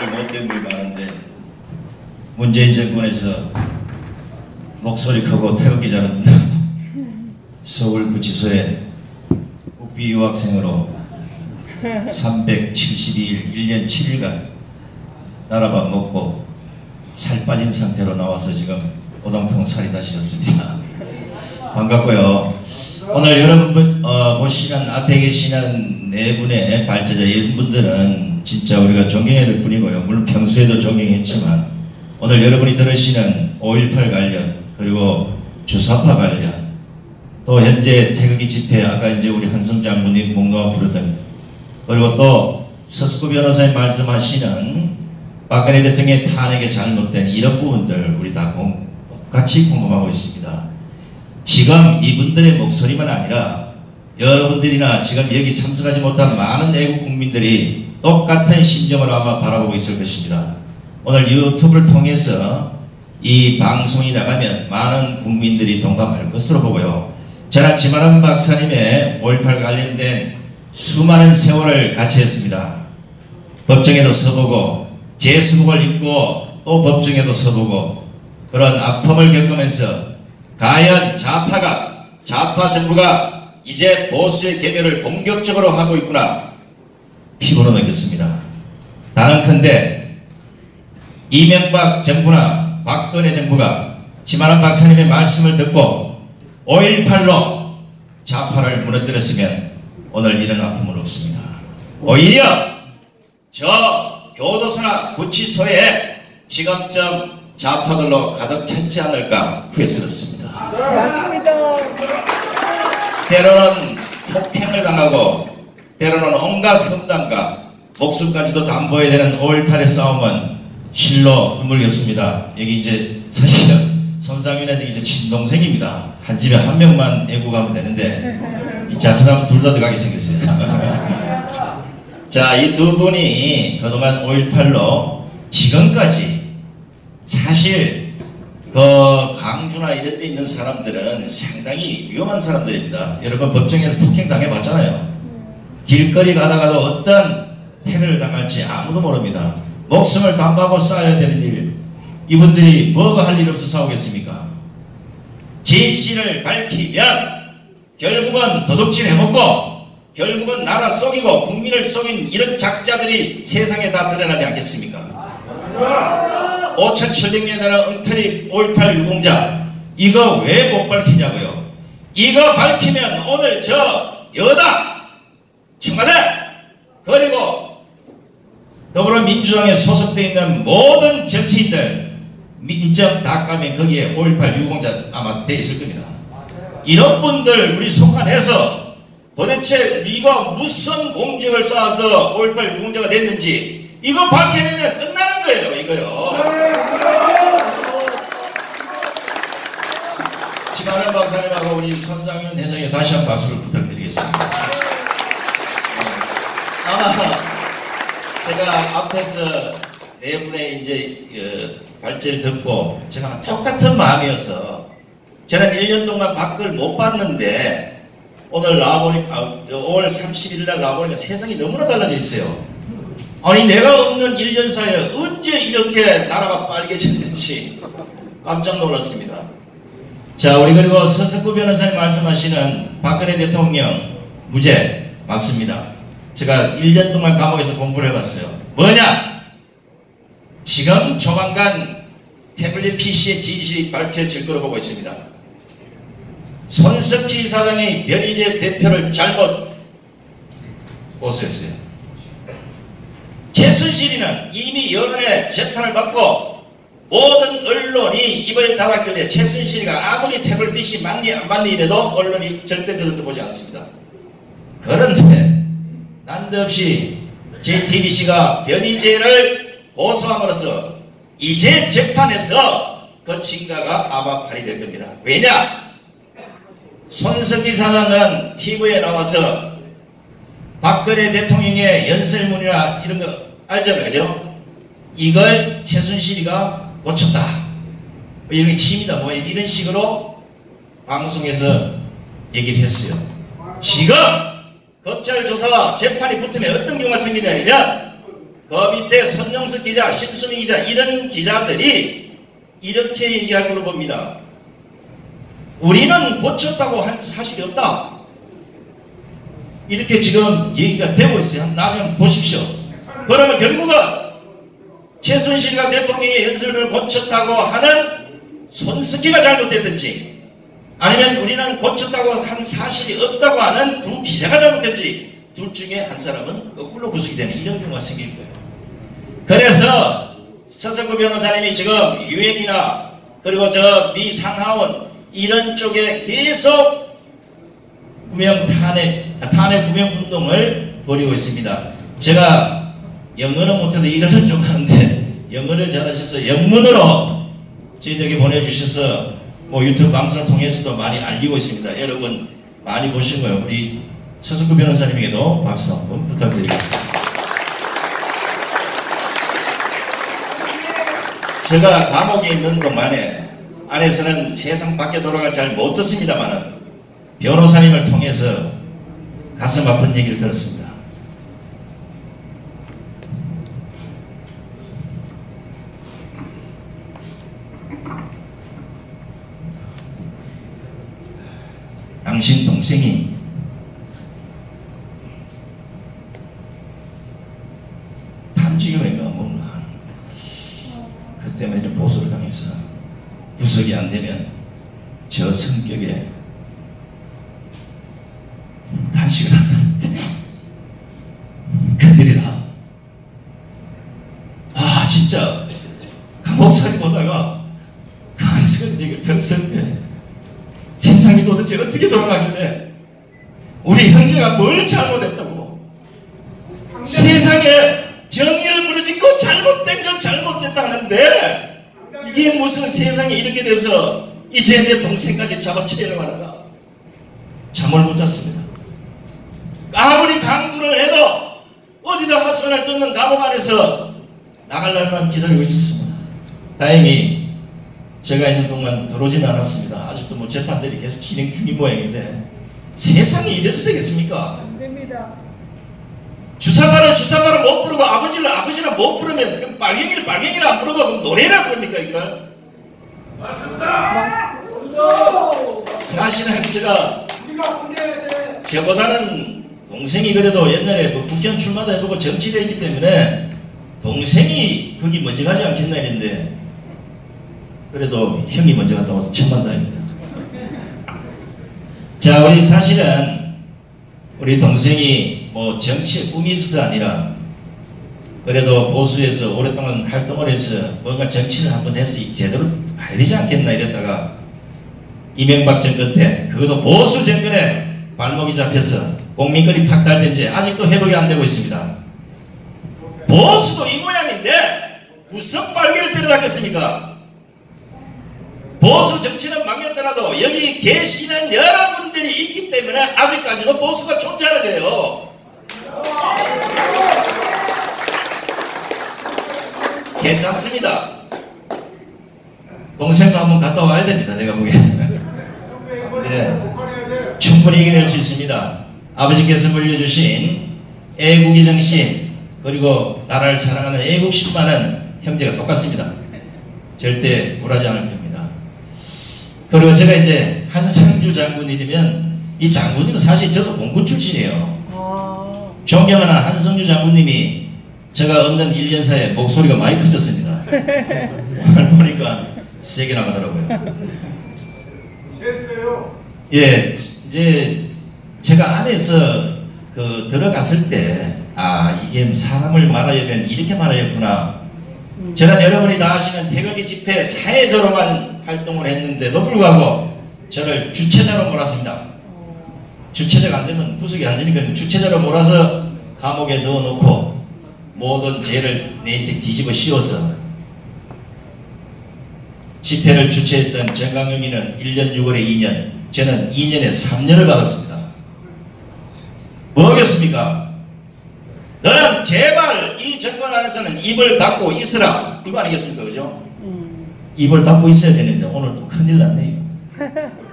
오늘 못된 분이 많은데 문재인 정권에서 목소리 크고 태극기 잘 듣는다고 서울 구치소에 국비 유학생으로 372일 1년 7일간 나라밥 먹고 살 빠진 상태로 나와서 지금 오동통 살이 다시셨습니다. 반갑고요. 오늘 여러분 어, 보시는 앞에 계시는 네 분의 발제자 이분들은 진짜 우리가 존경해야 될 분이고요. 물론 평소에도 존경했지만 오늘 여러분이 들으시는 5.18 관련 그리고 주사파 관련 또 현재 태극기 집회 아까 이제 우리 한성 장군님 공로가 부르던 그리고 또 서스구 변호사님 말씀하시는 박근혜 대통령의 탄핵에 잘못된 이런 부분들 우리 다 공, 같이 공감하고 있습니다. 지금 이분들의 목소리만 아니라 여러분들이나 지금 여기 참석하지 못한 많은 애국 국민들이 똑같은 심정을 아마 바라보고 있을 것입니다. 오늘 유튜브를 통해서 이 방송이 나가면 많은 국민들이 동감할 것으로 보고요. 저는 지만한 박사님의 5.18 관련된 수많은 세월을 같이 했습니다. 법정에도 서보고 재수복을 입고 또 법정에도 서보고 그런 아픔을 겪으면서 과연 좌파가 좌파 정부가 이제 보수의 개별을 본격적으로 하고 있구나 피부로 느꼈습니다. 단언컨대 이명박 정부나 박근혜 정부가 지만한 박사님의 말씀을 듣고 5.18로 좌파를 무너뜨렸으면 오늘 이런 아픔은 없습니다. 오히려 저 교도소나 구치소에 지금쯤 좌파들로 가득 찼지 않을까 후회스럽습니다. 맞습니다. 때로는 폭행을 당하고 때로는 온갖 흉담과 목숨까지도 담보해야 되는 5.18의 싸움은 실로 눈물이 없습니다. 여기 이제 사실은 손상윤의 이제 친동생입니다. 한 집에 한 명만 애국하면 되는데 이 자칫하면 둘 다 들어가게 생겼어요. 자, 이 두 분이 그동안 5.18로 지금까지 사실 그 강주나 이런 데 있는 사람들은 상당히 위험한 사람들입니다. 여러분 법정에서 폭행 당해봤잖아요. 길거리 가다가도 어떤 테러를 당할지 아무도 모릅니다. 목숨을 담보하고 싸워야 되는 일. 이분들이 뭐가 할 일 없어 싸우겠습니까? 진실을 밝히면 결국은 도둑질 해먹고 결국은 나라 속이고 국민을 속인 이런 작자들이 세상에 다 드러나지 않겠습니까? 5,700년 되는 엉터리 5.18 유공자 이거 왜 못 밝히냐고요? 이거 밝히면 오늘 저 여당 청와대 그리고 더불어민주당에 소속되어 있는 모든 정치인들 민정 다 까면 거기에 5.18 유공자 아마 돼 있을 겁니다. 이런 분들 우리 속아내서 도대체 네가 무슨 공적을 쌓아서 5.18 유공자가 됐는지 이거 밝혀내면 끝나는 거예요 이거요. 지만현 박사님하고 우리 손상윤 회장에 다시 한 박수를 부탁드리겠습니다. 제가 앞에서 네 분의 이제 어, 발제를 듣고 제가 똑같은 마음이어서 저는 1년 동안 밖을 못 봤는데 오늘 나와보니까 아, 5월 31일 날 나와보니까 세상이 너무나 달라져 있어요. 아니 내가 없는 1년 사이에 언제 이렇게 나라가 빨개졌는지 깜짝 놀랐습니다. 자 우리 그리고 서석구 변호사님 말씀하시는 박근혜 대통령 무죄 맞습니다. 제가 1년 동안 감옥에서 공부를 해봤어요. 뭐냐? 지금 조만간 태블릿 PC의 진실이 밝혀질 거로 보고 있습니다. 손석희 사장이 변희재 대표를 잘못 고소했어요. 최순실이는 이미 여론의 재판을 받고 모든 언론이 입을 닫았길래 최순실이가 아무리 태블릿이 맞니 안 맞니 이래도 언론이 절대 그것도 보지 않습니다. 그런데 난데없이 JTBC가 변희재를 고소함으로써 이제 재판에서 그 증거가 아마 발휘될 겁니다. 왜냐? 손석희 사장은 TV에 나와서 박근혜 대통령의 연설문이나 이런 거 알잖아요. 그죠? 이걸 최순실이가 고쳤다. 뭐 이런 게 침이다. 뭐 이런 식으로 방송에서 얘기를 했어요. 지금 검찰 조사와 재판이 붙으면 어떤 경우가 생기냐면 그 밑에 손영석 기자, 심수미 기자 이런 기자들이 이렇게 얘기할 걸로 봅니다. 우리는 고쳤다고 한 사실이 없다. 이렇게 지금 얘기가 되고 있어요. 나중에 보십시오. 그러면 결국은 최순실과 대통령의 연설을 고쳤다고 하는 손석기가 잘못됐든지 아니면 우리는 고쳤다고 한 사실이 없다고 하는 두 기자가 잘못됐든지 둘 중에 한 사람은 거꾸로 구속이 되는 이런 경우가 생길 거예요. 그래서 서석구 변호사님이 지금 유엔이나 그리고 저 미 상하원 이런 쪽에 계속 구명 탄핵, 탄핵 구명 운동을 벌이고 있습니다. 제가 영어는 못해도 일어는 좀 하는데 영어를 잘하셔서 영문으로 저희들에게 보내주셔서 뭐 유튜브 방송을 통해서도 많이 알리고 있습니다. 여러분 많이 보시고요. 우리 서석구 변호사님에게도 박수 한번 부탁드리겠습니다. 제가 감옥에 있는 동안에 안에서는 세상 밖에 돌아갈 잘못 듣습니다만 변호사님을 통해서 가슴 아픈 얘기를 들었습니다. 당신 동생이 탐지경인가 뭔가 그 때문에 좀 보수를 당해서 구속이 안 되면 저 성격에 단식을 한다는데. 그들이라. 아 진짜. 감옥살이 보다가 가만있어 얘기를 들었을 때 세상이 도대체 어떻게 돌아가길래 우리 형제가 뭘 잘못했다고. 세상에 정의를 부르짖고 잘못된 건 잘못됐다는데 이게 무슨 세상에 이렇게 돼서 이제 내 동생까지 잡아채려고 하는가? 잠을 못 잤습니다. 아무리 강구를 해도 어디다 하소연을 듣는 감옥 안에서 나갈 날만 기다리고 있었습니다. 다행히 제가 있는 동안 들어오지는 않았습니다. 아직도 뭐 재판들이 계속 진행 중인 모양인데 세상이 이래서 되겠습니까? 주사바를 주사바를 못 부르고 아버지를 아버지나 못 부르면 그럼 빨갱이를 빨갱이를 안 부르고 그럼 노래라 부릅니까 이걸? 사실은 제가 저보다는 동생이 그래도 옛날에 그 국회의원 출마도 해보고 정치를 했기 때문에 동생이 거기 먼저 가지 않겠나 했는데 그래도 형이 먼저 갔다 와서 천만 다입니다. 자 우리 사실은 우리 동생이 뭐 정치에 꿈이 있어서 아니라 그래도 보수에서 오랫동안 활동을 해서 뭔가 정치를 한번 해서 제대로 가야 되지 않겠나 이랬다가 이명박 정권 때 그것도 보수 정권에 발목이 잡혀서 공민권이 팍달된 지 아직도 회복이 안 되고 있습니다. 보수도 이 모양인데 무슨 빨개를 때려잡겠습니까? 보수 정치는 망했더라도 여기 계시는 여러분들이 있기 때문에 아직까지도 보수가 존재하는 거예요. 괜찮습니다. 동생과 한번 갔다 와야 됩니다. 내가 보기에는. 네. 충분히 이겨낼 수 있습니다. 아버지께서 물려주신 애국의 정신 그리고 나라를 사랑하는 애국심만은 형제가 똑같습니다. 절대 굴하지 않을 겁니다. 그리고 제가 이제 한성주 장군이면 이 장군님은 사실 저도 공군 출신이에요. 아, 존경하는 한성주 장군님이 제가 없는 1년 사이에 목소리가 많이 커졌습니다. 오늘 보니까 세게 나가더라고요. 예, 이제 제가 안에서 그 들어갔을 때, 아, 이게 사람을 말하려면 이렇게 말하였구나. 저는 여러분이 다 아시는 태극기 집회 사회자로만 활동을 했는데도 불구하고 저를 주체자로 몰았습니다. 주체자가 안 되면 구속이 안 되니까 주체자로 몰아서 감옥에 넣어놓고 모든 죄를 내한테 뒤집어 씌워서 집회를 주최했던 정강용이는 1년 6월에 2년, 저는 2년에 3년을 받았습니다. 뭐겠습니까? 너는 제발 이 정권 안에서는 입을 닫고 있으라. 이거 아니겠습니까? 그죠? 음. 입을 닫고 있어야 되는데 오늘 또 큰일 났네요.